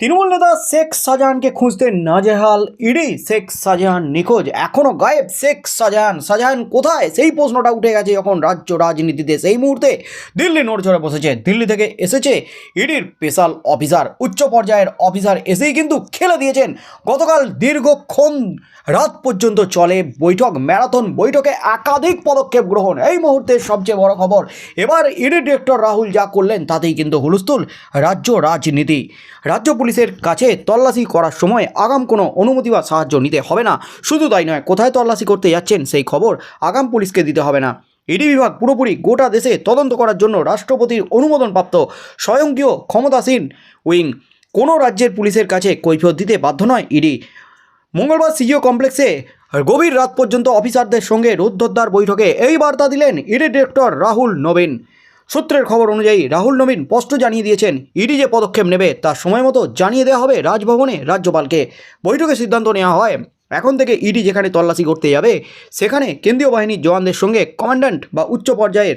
তৃণমূল নেতা শেখ শাহজাহানকে খুঁজতে নাজেহাল ইডি। শেখ শাহজাহান নিখোঁজ এখনও গায়েব। শেখ শাহজাহান শাহজাহান কোথায়? সেই প্রশ্নটা উঠে গেছে যখন রাজ্য রাজনীতিতে। সেই মুহূর্তে দিল্লি নড়ঝড়ে বসেছে। দিল্লি থেকে এসেছে ইডির স্পেশাল অফিসার। উচ্চ পর্যায়ের অফিসার এসেই কিন্তু খেলে দিয়েছেন। গতকাল দীর্ঘক্ষণ রাত পর্যন্ত চলে বৈঠক, ম্যারাথন বৈঠকে একাধিক পদক্ষেপ গ্রহণ। এই মুহূর্তে সবচেয়ে বড় খবর, এবার ইডি ডিরেক্টর রাহুল যা করলেন তাতেই কিন্তু হুলস্থুল। রাজ্য রাজনীতি, রাজ্য পুলিশের কাছে তল্লাশি করার সময় আগাম কোনো অনুমতি বা সাহায্য নিতে হবে না। শুধু তাই নয়, কোথায় তল্লাশি করতে যাচ্ছেন সেই খবর আগাম পুলিশকে দিতে হবে না। ইডি বিভাগ পুরোপুরি গোটা দেশে তদন্ত করার জন্য রাষ্ট্রপতির অনুমোদনপ্রাপ্ত স্বয়ংক্রিয় ক্ষমতাসীন উইং। কোনো রাজ্যের পুলিশের কাছে কৈফিয়ত দিতে বাধ্য নয় ইডি। মঙ্গলবার সিজিও কমপ্লেক্সে গভীর রাত পর্যন্ত অফিসারদের সঙ্গে রুদ্ধদ্বার বৈঠকে এই বার্তা দিলেন ইডি ডিরেক্টর রাহুল নবীন। সূত্রের খবর অনুযায়ী রাহুল নবীন স্পষ্ট জানিয়ে দিয়েছেন, ইডি যে পদক্ষেপ নেবে তা সময় মতো জানিয়ে দেওয়া হবে রাজভবনে রাজ্যপালকে। বৈঠকে সিদ্ধান্ত নেওয়া হয়, এখন থেকে ইডি যেখানে তল্লাশি করতে যাবে, সেখানে কেন্দ্রীয় বাহিনীর জওয়ানদের সঙ্গে কমান্ড্যান্ট বা উচ্চ পর্যায়ের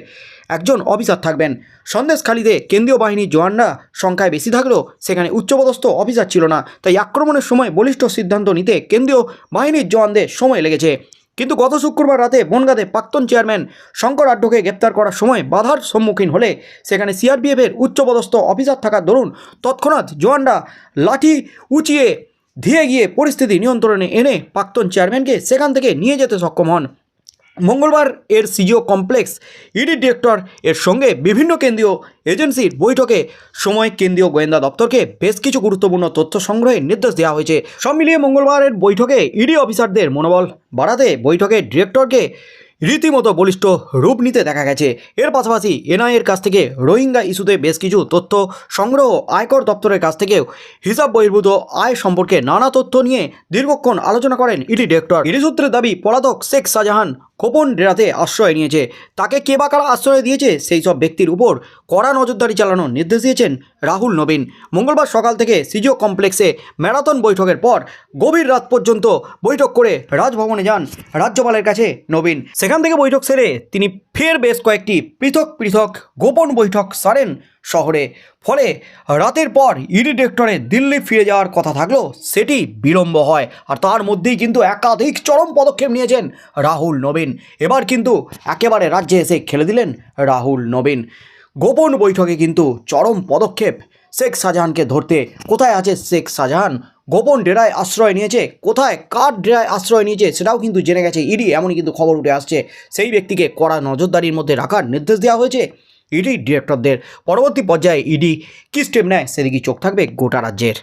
একজন অফিসার থাকবেন। সন্দেশখালীতে কেন্দ্রীয় বাহিনীর জওয়ানরা সংখ্যায় বেশি থাকলেও সেখানে উচ্চপদস্থ অফিসার ছিল না, তাই আক্রমণের সময় বলিষ্ঠ সিদ্ধান্ত নিতে কেন্দ্রীয় বাহিনীর জওয়ানদের সময় লেগেছে। কিন্তু গত শুক্রবার রাতে বনগাঁদে প্রাক্তন চেয়ারম্যান শঙ্কর আড্ডকে গ্রেপ্তার করার সময় বাধার সম্মুখীন হলে সেখানে সিআরপিএফের উচ্চপদস্থ অফিসার থাকার দরুন তৎক্ষণাৎ জোয়ানরা লাঠি উঁচিয়ে ধেয়ে গিয়ে পরিস্থিতি নিয়ন্ত্রণে এনে প্রাক্তন চেয়ারম্যানকে সেখান থেকে নিয়ে যেতে সক্ষম হন। মঙ্গলবার এর সিজিও কমপ্লেক্স, ইডি ডিরেক্টর এর সঙ্গে বিভিন্ন কেন্দ্রীয় এজেন্সির বৈঠকে সময় কেন্দ্রীয় গোয়েন্দা দপ্তরকে বেশ কিছু গুরুত্বপূর্ণ তথ্য সংগ্রহের নির্দেশ দেওয়া হয়েছে। সব মিলিয়ে মঙ্গলবারের বৈঠকে ইডি অফিসারদের মনোবল বাড়াতে বৈঠকে ডিরেক্টরকে রীতিমতো বলিষ্ঠ রূপ নিতে দেখা গেছে। এর পাশাপাশি এনআইএর কাছ থেকে রোহিঙ্গা ইস্যুতে বেশ কিছু তথ্য সংগ্রহ আয়কর দপ্তরের কাছ থেকেও হিসাব বহির্ভূত আয় সম্পর্কে নানা তথ্য নিয়ে দীর্ঘক্ষণ আলোচনা করেন ইডি ডিরেক্টর। ইডি সূত্রের দাবি, পলাতক শেখ শাহজাহান গোপন ডেরাতে আশ্রয় নিয়েছে। তাকে কে বা কারা আশ্রয় দিয়েছে, সেই সব ব্যক্তির উপর কড়া নজরদারি চালানোর নির্দেশ দিয়েছেন রাহুল নবীন। মঙ্গলবার সকাল থেকে সিজিও কমপ্লেক্সে ম্যারাথন বৈঠকের পর গভীর রাত পর্যন্ত বৈঠক করে রাজভবনে যান রাজ্যপালের কাছে নবীন। সেখান থেকে বৈঠক সেরে তিনি ফের বেশ কয়েকটি পৃথক পৃথক গোপন বৈঠক সারেন শহরে। ফলে রাতের পর ইডি দিল্লি ফিরে যাওয়ার কথা থাকলেও সেটি বিলম্ব হয় আর তার মধ্যেই কিন্তু একাধিক চরম পদক্ষেপ নিয়েছেন রাহুল নবীন। এবার কিন্তু একেবারে রাজ্যে এসে খেলে দিলেন রাহুল নবীন। গোপন বৈঠকে কিন্তু চরম পদক্ষেপ শেখ শাহজাহানকে ধরতে। কোথায় আছে শেখ শাহজাহান? গোপন ডেরায় আশ্রয় নিয়েছে। কোথায়, কার ডেরায় আশ্রয় নিয়েছে সেটাও কিন্তু জেনে গেছে। ইডি এমনই কিন্তু খবর উঠে আসছে। সেই ব্যক্তিকে কড়া নজরদারির মধ্যে রাখার নির্দেশ দেওয়া হয়েছে। ইডি ডিরেক্টরদের পরবর্তী পর্যায়ে ইডি কী স্টেপ নেয় সেদিকে চোখ থাকবে গোটা রাজ্যের।